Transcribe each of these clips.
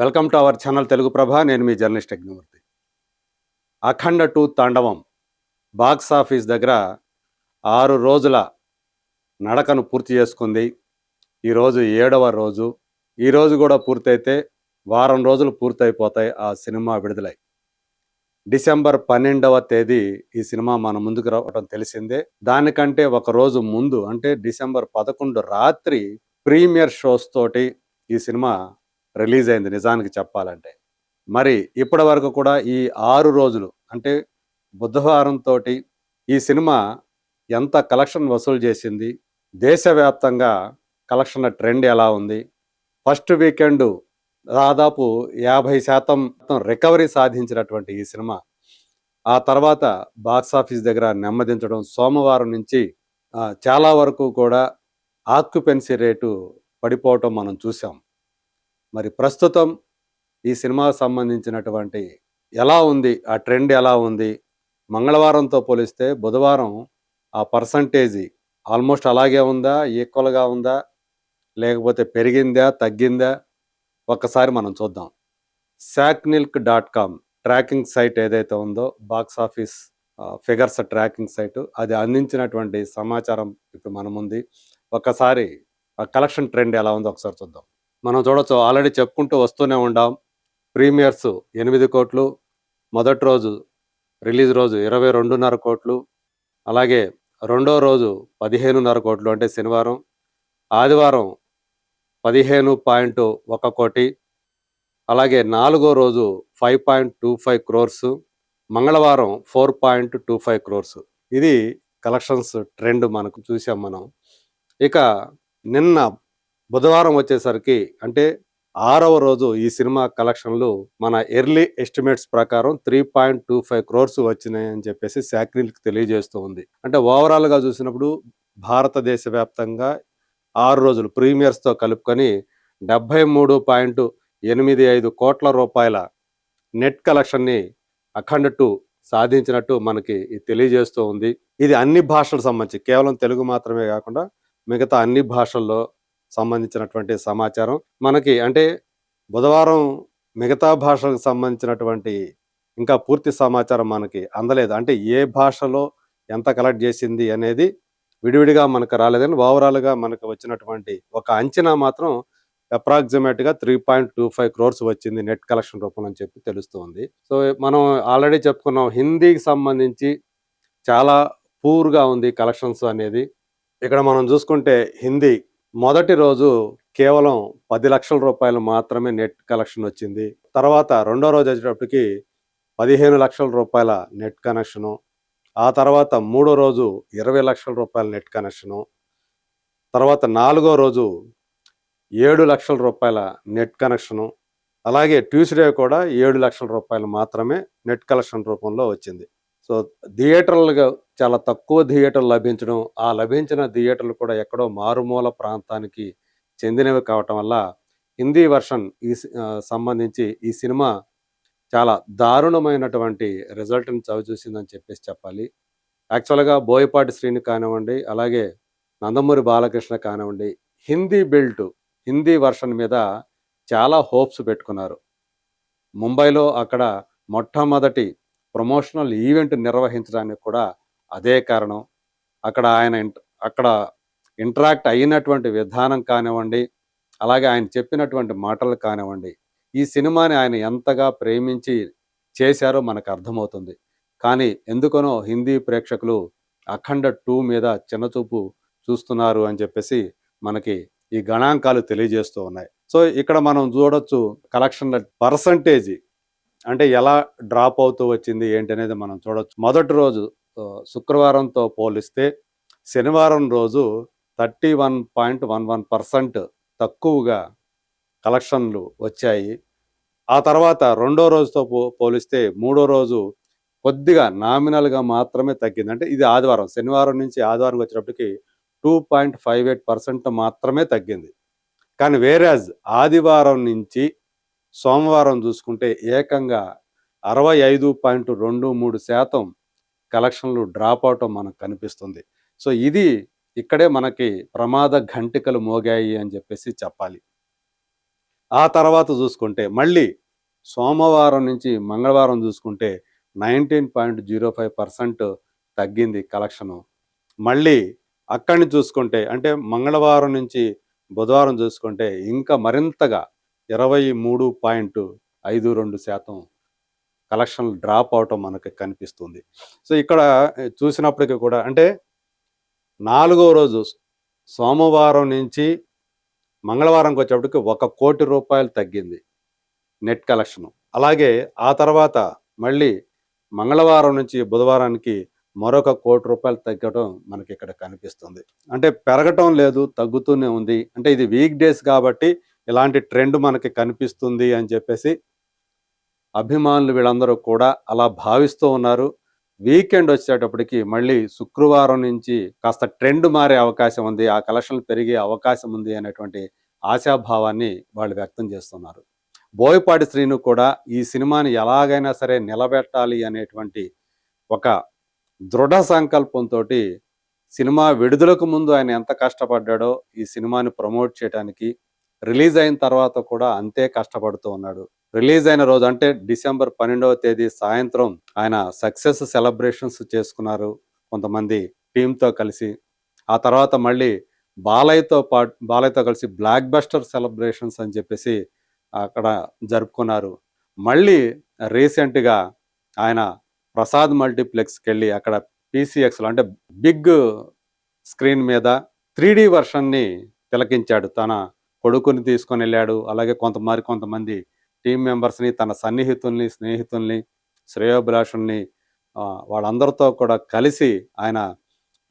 Welcome to our channel Telugu Prabha నేను మీ journalist Agnimurthy. Akhanda two Thandavam box office దగ్గర ఆరు రోజుల నడకను పూర్తి చేసుకుంది. ఈరోజు ఏడవ రోజు. ఈరోజు కూడా పూర్తయితే వారం రోజులు పూర్తయిపోతాయి ఆ సినిమా విడుదలై. డిసెంబర్ పన్నెండవ తేదీ ఈ సినిమా మన ముందుకు రావడం తెలిసిందే. దానికంటే ఒక రోజు ముందు అంటే డిసెంబర్ పదకొండు రాత్రి ప్రీమియర్ షోస్ తోటి ఈ సినిమా రిలీజ్ అయింది నిజానికి చెప్పాలంటే. మరి ఇప్పటి వరకు కూడా ఈ ఆరు రోజులు అంటే బుధవారంతో ఈ సినిమా ఎంత కలెక్షన్ వసూలు చేసింది దేశవ్యాప్తంగా కలెక్షన్ల ట్రెండ్ ఎలా ఉంది ఫస్ట్ వీకెండ్ దాదాపు యాభై శాతం రికవరీ సాధించినటువంటి ఈ సినిమా ఆ తర్వాత బాక్స్ ఆఫీస్ దగ్గర నెమ్మదించడం సోమవారం నుంచి చాలా వరకు కూడా ఆక్యుపెన్సీ రేటు పడిపోవటం మనం చూసాం మరి ప్రస్తుతం ఈ సినిమాకు సంబంధించినటువంటి ఎలా ఉంది ఆ ట్రెండ్ ఎలా ఉంది మంగళవారంతో పోలిస్తే బుధవారం ఆ పర్సంటేజీ ఆల్మోస్ట్ అలాగే ఉందా ఈక్వల్గా ఉందా లేకపోతే పెరిగిందా తగ్గిందా ఒక్కసారి మనం చూద్దాం. Sacnilk dot com tracking site ఏదైతే ఉందో box office figures tracking site అది అందించినటువంటి సమాచారం ఇప్పుడు మనముంది. ఒకసారి ఒక్కసారి ఆ కలెక్షన్ ట్రెండ్ ఎలా ఉందో ఒకసారి చూద్దాం. మనం చూడొచ్చు ఆల్రెడీ చెప్పుకుంటూ వస్తూనే ఉండాం. ప్రీమియర్స్ ఎనిమిది కోట్లు మొదటి రోజు రిలీజ్ రోజు ఇరవై రెండున్నర కోట్లు అలాగే రెండో రోజు పదిహేనున్నర కోట్లు అంటే శనివారం ఆదివారం పదిహేను పాయింట్ ఒక కోటి అలాగే నాలుగో రోజు five point two five crores మంగళవారం four point two five crores. ఇది కలెక్షన్స్ ట్రెండ్ మనకు చూసాం మనం. ఇక నిన్న బుధవారం వచ్చేసరికి అంటే ఆరవ రోజు ఈ సినిమా కలెక్షన్లు మన ఎర్లీ ఎస్టిమేట్స్ ప్రకారం three point two five crores వచ్చినాయని చెప్పేసి శాక్రిల్కి తెలియజేస్తూ ఉంది. అంటే ఓవరాల్గా చూసినప్పుడు భారతదేశ వ్యాప్తంగా ఆరు రోజులు ప్రీమియర్స్తో కలుపుకొని డెబ్బై మూడు పాయింట్ ఎనిమిది ఐదు కోట్ల రూపాయల నెట్ కలెక్షన్ని అఖండ టూ సాధించినట్టు మనకి తెలియజేస్తూ ఉంది. ఇది అన్ని భాషలకు సంబంధించి కేవలం తెలుగు మాత్రమే కాకుండా మిగతా అన్ని భాషల్లో సంబంధించినటువంటి సమాచారం. మనకి అంటే బుధవారం మిగతా భాషలకు సంబంధించినటువంటి ఇంకా పూర్తి సమాచారం మనకి అందలేదు. అంటే ఏ భాషలో ఎంత కలెక్ట్ చేసింది అనేది విడివిడిగా మనకు రాలేదని ఓవరాల్గా మనకు వచ్చినటువంటి ఒక అంచనా మాత్రం అప్రాక్సిమేట్గా three point two five crores వచ్చింది నెట్ కలెక్షన్ రూపంలో అని చెప్పి తెలుస్తుంది. సో మనం ఆల్రెడీ చెప్పుకున్నాం హిందీకి సంబంధించి చాలా పూర్గా ఉంది కలెక్షన్స్ అనేది. ఇక్కడ మనం చూసుకుంటే హిందీ మొదటి రోజు కేవలం పది లక్షల రూపాయలు మాత్రమే నెట్ కలెక్షన్ వచ్చింది. తర్వాత రెండో రోజు వచ్చేటప్పటికి పదిహేను లక్షల రూపాయల నెట్ కనెక్షను. ఆ తర్వాత మూడో రోజు ఇరవై లక్షల రూపాయల నెట్ కనెక్షను. తర్వాత నాలుగో రోజు ఏడు లక్షల రూపాయల నెట్ కనెక్షను. అలాగే ట్యూస్డే కూడా ఏడు లక్షల రూపాయలు మాత్రమే నెట్ కలెక్షన్ రూపంలో వచ్చింది. సో థియేటర్లుగా చాలా తక్కువ థియేటర్లు లభించడం ఆ లభించిన థియేటర్లు కూడా ఎక్కడో మారుమూల ప్రాంతానికి చెందినవి కావటం వల్ల హిందీ వర్షన్ ఈ సి- సంబంధించి ఈ సినిమా చాలా దారుణమైనటువంటి రిజల్ట్ని చవిచూసిందని చెప్పేసి చెప్పాలి. యాక్చువల్గా బోయపాటి శ్రీని కానివ్వండి అలాగే నందమూరి బాలకృష్ణ కానివ్వండి హిందీ బిల్ట్ హిందీ వర్షన్ మీద చాలా హోప్స్ పెట్టుకున్నారు. ముంబైలో అక్కడ మొట్టమొదటి ప్రమోషనల్ ఈవెంట్ నిర్వహించడానికి కూడా అదే కారణం. అక్కడ ఆయన అక్కడ ఇంటరాక్ట్ అయినటువంటి విధానం కానివ్వండి అలాగే ఆయన చెప్పినటువంటి మాటలు కానివ్వండి ఈ సినిమాని ఆయన ఎంతగా ప్రేమించి చేశారో మనకు అర్థమవుతుంది. కానీ ఎందుకనో హిందీ ప్రేక్షకులు అఖండ టూ మీద చిన్నచూపు చూస్తున్నారు అని చెప్పేసి మనకి ఈ గణాంకాలు తెలియజేస్తూ ఉన్నాయి. సో ఇక్కడ మనం చూడొచ్చు కలెక్షన్ల పర్సంటేజీ. అంటే ఎలా డ్రాప్ అవుతూ వచ్చింది ఏంటి అనేది మనం చూడొచ్చు. మొదటి రోజు శుక్రవారంతో పోలిస్తే శనివారం రోజు thirty one point one one percent తక్కువగా కలెక్షన్లు వచ్చాయి. ఆ తర్వాత రెండో రోజుతో పో పోలిస్తే మూడో రోజు కొద్దిగా నామినల్గా మాత్రమే తగ్గింది. అంటే ఇది ఆదివారం శనివారం నుంచి ఆదివారం వచ్చేటప్పటికి two point five eight percent మాత్రమే తగ్గింది. కానీ వేరేజ్ ఆదివారం నుంచి సోమవారం చూసుకుంటే ఏకంగా అరవై ఐదు పాయింట్ రెండు మూడు శాతం కలెక్షన్లు డ్రాప్ అవటం మనకు కనిపిస్తుంది. సో ఇది ఇక్కడే మనకి ప్రమాద ఘంటికలు మోగాయి అని చెప్పేసి చెప్పాలి. ఆ తర్వాత చూసుకుంటే మళ్ళీ సోమవారం నుంచి మంగళవారం చూసుకుంటే nineteen point zero five percent తగ్గింది కలెక్షను. మళ్ళీ అక్కడిని చూసుకుంటే అంటే మంగళవారం నుంచి బుధవారం చూసుకుంటే ఇంకా మరింతగా ఇరవై మూడు పాయింట్ ఐదు రెండు శాతం కలెక్షన్లు డ్రాప్ అవటం మనకు కనిపిస్తుంది. సో ఇక్కడ చూసినప్పటికీ కూడా అంటే నాలుగో రోజు సోమవారం నుంచి మంగళవారంకి వచ్చేప్పటికి ఒక కోటి రూపాయలు తగ్గింది నెట్ కలెక్షన్. అలాగే ఆ తర్వాత మళ్ళీ మంగళవారం నుంచి బుధవారానికి మరొక కోటి రూపాయలు తగ్గడం మనకి ఇక్కడ కనిపిస్తుంది. అంటే పెరగటం లేదు తగ్గుతూనే ఉంది. అంటే ఇది వీక్ డేస్ కాబట్టి ఇలాంటి ట్రెండ్ మనకి కనిపిస్తుంది అని చెప్పేసి అభిమానులు వీళ్ళందరూ కూడా అలా భావిస్తూ ఉన్నారు. వీకెండ్ వచ్చేటప్పటికి మళ్ళీ శుక్రవారం నుంచి కాస్త ట్రెండ్ మారే అవకాశం ఉంది. ఆ కలెక్షన్లు పెరిగే అవకాశం ఉంది అనేటువంటి ఆశాభావాన్ని వాళ్ళు వ్యక్తం చేస్తున్నారు. బోయపాటి శ్రీను కూడా ఈ సినిమాని ఎలాగైనా సరే నిలబెట్టాలి అనేటువంటి ఒక దృఢ సంకల్పంతో సినిమా విడుదలకు ముందు ఆయన ఎంత కష్టపడ్డాడో ఈ సినిమాని ప్రమోట్ చేయడానికి రిలీజ్ అయిన తర్వాత కూడా అంతే కష్టపడుతూ ఉన్నాడు. రిలీజ్ అయిన రోజు అంటే డిసెంబర్ పన్నెండవ తేదీ సాయంత్రం ఆయన సక్సెస్ సెలబ్రేషన్స్ చేసుకున్నారు కొంతమంది టీంతో కలిసి. ఆ తర్వాత మళ్ళీ బాలయ్యతో పాటు బాలయ్యతో కలిసి బ్లాక్ బస్టర్ సెలబ్రేషన్స్ అని చెప్పేసి అక్కడ జరుపుకున్నారు. మళ్ళీ రీసెంట్గా ఆయన ప్రసాద్ మల్టీప్లెక్స్కి వెళ్ళి అక్కడ పీసీఎక్స్లో అంటే బిగ్ స్క్రీన్ మీద త్రీ డి వర్షన్ని తిలకించాడు. తన కొడుకుని తీసుకొని వెళ్ళాడు. అలాగే కొంతమంది కొంతమంది టీం మెంబర్స్ని తన సన్నిహితుల్ని స్నేహితుల్ని శ్రేయోభిలాషుల్ని వాళ్ళందరితో కూడా కలిసి ఆయన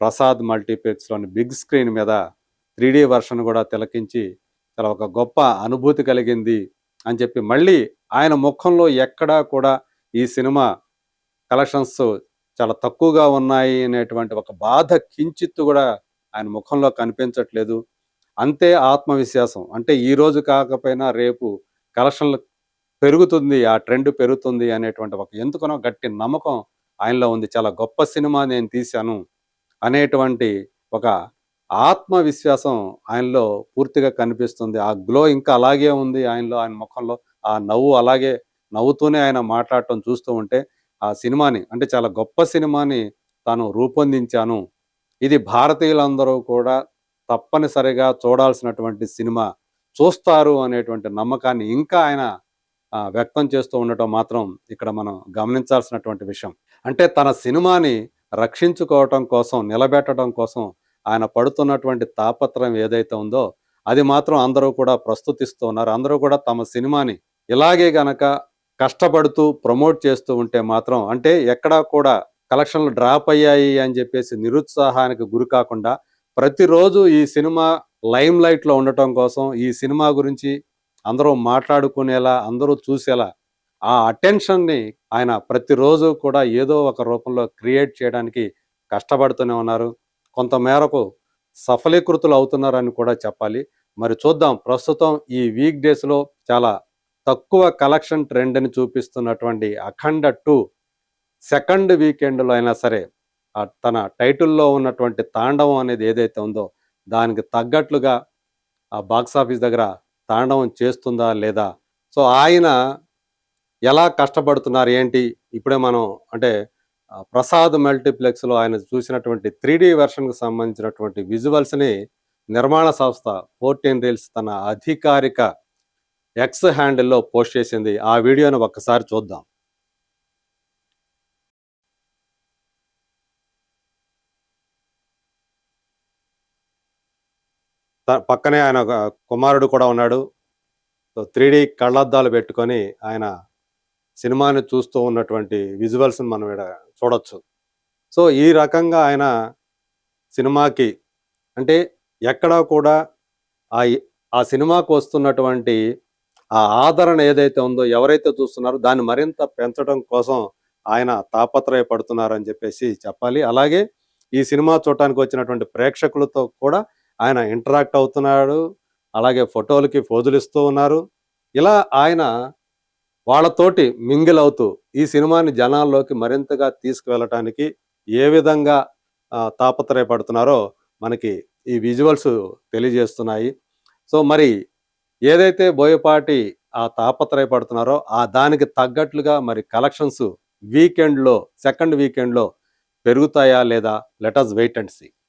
ప్రసాద్ మల్టీప్లెక్స్లోని బిగ్ స్క్రీన్ మీద త్రీ డి వర్షన్ కూడా తిలకించి చాలా ఒక గొప్ప అనుభూతి కలిగింది అని చెప్పి మళ్ళీ ఆయన ముఖంలో ఎక్కడా కూడా ఈ సినిమా కలెక్షన్స్ చాలా తక్కువగా ఉన్నాయి అనేటువంటి ఒక బాధ కించిత్తు కూడా ఆయన ముఖంలో కనిపించట్లేదు. అంతే ఆత్మవిశ్వాసం. అంటే ఈ రోజు కాకపోయినా రేపు కలెక్షన్లు పెరుగుతుంది ఆ ట్రెండ్ పెరుగుతుంది అనేటువంటి ఒక ఎందుకనో గట్టి నమ్మకం ఆయనలో ఉంది. చాలా గొప్ప సినిమా నేను తీశాను అనేటువంటి ఒక ఆత్మవిశ్వాసం ఆయనలో పూర్తిగా కనిపిస్తుంది. ఆ గ్లో ఇంకా అలాగే ఉంది ఆయనలో ఆయన ముఖంలో. ఆ నవ్వు అలాగే నవ్వుతూనే ఆయన మాట్లాడటం చూస్తూ ఉంటే ఆ సినిమాని అంటే చాలా గొప్ప సినిమాని తాను రూపొందించాను. ఇది భారతీయులందరూ కూడా తప్పనిసరిగా చూడాల్సినటువంటి సినిమా. చూస్తారు అనేటువంటి నమ్మకాన్ని ఇంకా ఆయన వ్యక్తం చేస్తూ ఉండటం మాత్రం ఇక్కడ మనం గమనించాల్సినటువంటి విషయం. అంటే తన సినిమాని రక్షించుకోవటం కోసం నిలబెట్టడం కోసం ఆయన పడుతున్నటువంటి తాపత్రయం ఏదైతే ఉందో అది మాత్రం అందరూ కూడా ప్రస్తుతిస్తూ ఉన్నారు. అందరూ కూడా తమ సినిమాని ఇలాగే గనక కష్టపడుతూ ప్రమోట్ చేస్తూ ఉంటే మాత్రం అంటే ఎక్కడా కూడా కలెక్షన్లు డ్రాప్ అయ్యాయి అని చెప్పేసి నిరుత్సాహానికి గురి కాకుండా ప్రతిరోజు ఈ సినిమా లైమ్ లైట్లో ఉండటం కోసం ఈ సినిమా గురించి అందరూ మాట్లాడుకునేలా అందరూ చూసేలా ఆ అటెన్షన్ని ఆయన ప్రతిరోజు కూడా ఏదో ఒక రూపంలో క్రియేట్ చేయడానికి కష్టపడుతూనే ఉన్నారు. కొంత మేరకు సఫలీకృతులు అవుతున్నారని కూడా చెప్పాలి. మరి చూద్దాం ప్రస్తుతం ఈ వీక్ డేస్లో చాలా తక్కువ కలెక్షన్ ట్రెండ్ అని చూపిస్తున్నటువంటి అఖండ టూ సెకండ్ వీకెండ్లో అయినా సరే తన టైటిల్లో ఉన్నటువంటి తాండవం అనేది ఏదైతే ఉందో దానికి తగ్గట్లుగా ఆ బాక్స్ ఆఫీస్ దగ్గర తాండవం చేస్తుందా లేదా? సో ఆయన ఎలా కష్టపడుతున్నారు ఏంటి? ఇప్పుడే మనం అంటే ప్రసాద్ మల్టీప్లెక్స్లో ఆయన చూసినటువంటి త్రీ డి వెర్షన్కి సంబంధించినటువంటి విజువల్స్ని నిర్మాణ సంస్థ ఫోర్టీన్ రీల్స్ తన అధికారిక ఎక్స్ హ్యాండిల్లో పోస్ట్ చేసింది. ఆ వీడియోను ఒక్కసారి చూద్దాం. పక్కనే ఆయన కుమారుడు కూడా ఉన్నాడు. సో త్రీ డి కళ్ళద్దాలు పెట్టుకొని ఆయన సినిమాని చూస్తూ ఉన్నటువంటి విజువల్స్ని మనం ఇక్కడ చూడొచ్చు. సో ఈ రకంగా ఆయన సినిమాకి అంటే ఎక్కడా కూడా ఆ ఆ సినిమాకు వస్తున్నటువంటి ఆ ఆదరణ ఏదైతే ఉందో ఎవరైతే చూస్తున్నారో దాన్ని మరింత పెంచడం కోసం ఆయన తాపత్రయపడుతున్నారని చెప్పేసి చెప్పాలి. అలాగే ఈ సినిమా చూడటానికి వచ్చినటువంటి ప్రేక్షకులతో కూడా ఆయన ఇంటరాక్ట్ అవుతున్నాడు అలాగే ఫోటోలకి ఫోజులు ఇస్తూ ఉన్నారు. ఇలా ఆయన వాళ్ళతోటి మింగిల్ అవుతూ ఈ సినిమాని జనాల్లోకి మరింతగా తీసుకువెళ్ళటానికి ఏ విధంగా తాపత్రయపడుతున్నారో మనకి ఈ విజువల్స్ తెలియజేస్తున్నాయి. సో మరి ఏదైతే బోయపాటి ఆ తాపత్రయపడుతున్నారో ఆ దానికి తగ్గట్లుగా మరి కలెక్షన్స్ వీకెండ్లో సెకండ్ వీకెండ్లో పెరుగుతాయా లేదా? Let's wait and see.